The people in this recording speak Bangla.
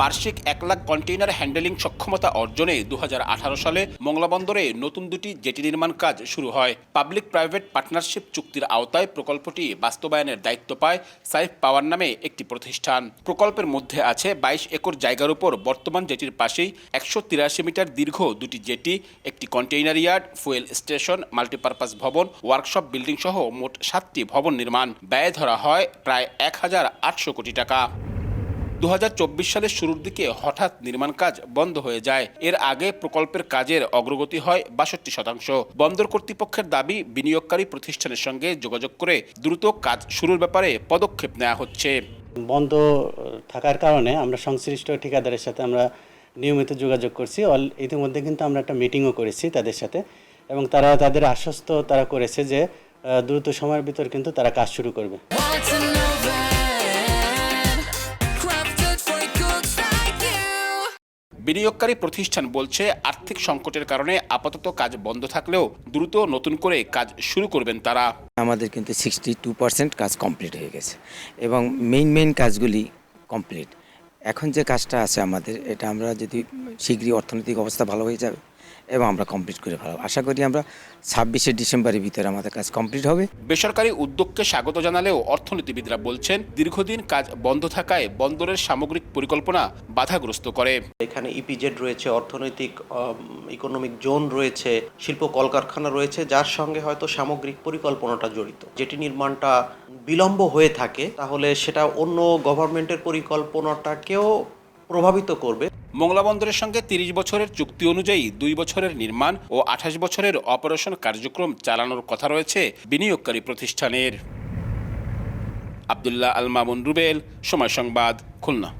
বার্ষিক এক লাখ কন্টেইনার হ্যান্ডেলিং সক্ষমতা অর্জনে দু হাজার আঠারো সালে মংলা বন্দরে নতুন দুটি জেটি নির্মাণ কাজ শুরু হয়। পাবলিক প্রাইভেট পার্টনারশিপ চুক্তির আওতায় প্রকল্পটি বাস্তবায়নের দায়িত্ব পায় সাইফ পাওয়ার নামে একটি প্রতিষ্ঠান। প্রকল্পের মধ্যে আছে বাইশ একর জায়গার উপর বর্তমান জেটির পাশেই একশো তিরাশি মিটার দীর্ঘ দুটি জেটি, একটি container yard, fuel station, multipurpose ভবন, ওয়ার্কশপ বিল্ডিং সহ মোট সাতটি ভবন নির্মাণ। ব্যয় ধরা হয় প্রায় এক হাজার আটশো কোটি টাকা। দু হাজার চব্বিশ সালের শুরুর দিকে হঠাৎ নির্মাণ কাজ বন্ধ হয়ে যায়। এর আগে প্রকল্পের কাজের অগ্রগতি হয় বাষট্টি শতাংশ। বন্দর কর্তৃপক্ষের দাবি বিনিয়োগকারী প্রতিষ্ঠানের সঙ্গে যোগাযোগ করে দ্রুত কাজ শুরুর ব্যাপারে পদক্ষেপ নেওয়া হচ্ছে। বন্ধ থাকার কারণে আমরা সংশ্লিষ্ট ঠিকাদারের সাথে আমরা নিয়মিত যোগাযোগ করছি। অল ইতিমধ্যে কিন্তু আমরা একটা মিটিংও করেছি তাদের সাথে। এবং তারা তাদের আশ্বস্ত তারা করেছে যে দ্রুত সময়ের ভিতর কিন্তু তারা কাজ শুরু করবে। বিনিয়োগকারী প্রতিষ্ঠান বলছে, আর্থিক সংকটের কারণে আপাতত কাজ বন্ধ থাকলেও দ্রুত নতুন করে কাজ শুরু করবেন তারা। আমাদের কিন্তু সিক্সটি টু পার্সেন্ট কাজ কমপ্লিট হয়ে গেছে এবং মেইন মেইন কাজগুলি কমপ্লিট এখন যে কাজটা আছে আমাদের, এটা আমরা যদি শীঘ্রই অর্থনৈতিক অবস্থা ভালো হয়ে যাবে এবং আমরা কমপ্লিট করে ভালো আশা করি আমরা ছাব্বিশে ডিসেম্বরের ভিতরে আমাদের কাজ কমপ্লিট হবে। বেসরকারি উদ্যোগকে স্বাগত জানালেও অর্থনীতিবিদরা বলছেন দীর্ঘদিন কাজ বন্ধ থাকায় বন্দরের সামগ্রিক পরিকল্পনা বাধাগ্রস্ত করে। এখানে ইপিজেড রয়েছে অর্থনৈতিক ইকোনমিক জোন রয়েছে শিল্প কলকারখানা রয়েছে যার সঙ্গে হয়তো সামগ্রিক পরিকল্পনাটা জড়িত। যেটি নির্মাণটা বিলম্ব হয়ে থাকে তাহলে সেটা অন্য গভর্নমেন্টের পরিকল্পনাটাকেও প্রভাবিত করবে। মংলাবন্দরের সঙ্গে তিরিশ বছরের চুক্তি অনুযায়ী দুই বছরের নির্মাণ ও আঠাশ বছরের অপারেশন কার্যক্রম চালানোর কথা রয়েছে বিনিয়োগকারী প্রতিষ্ঠানের। আবদুল্লাহ আল মামুন রুবেল, সময় সংবাদ, খুলনা।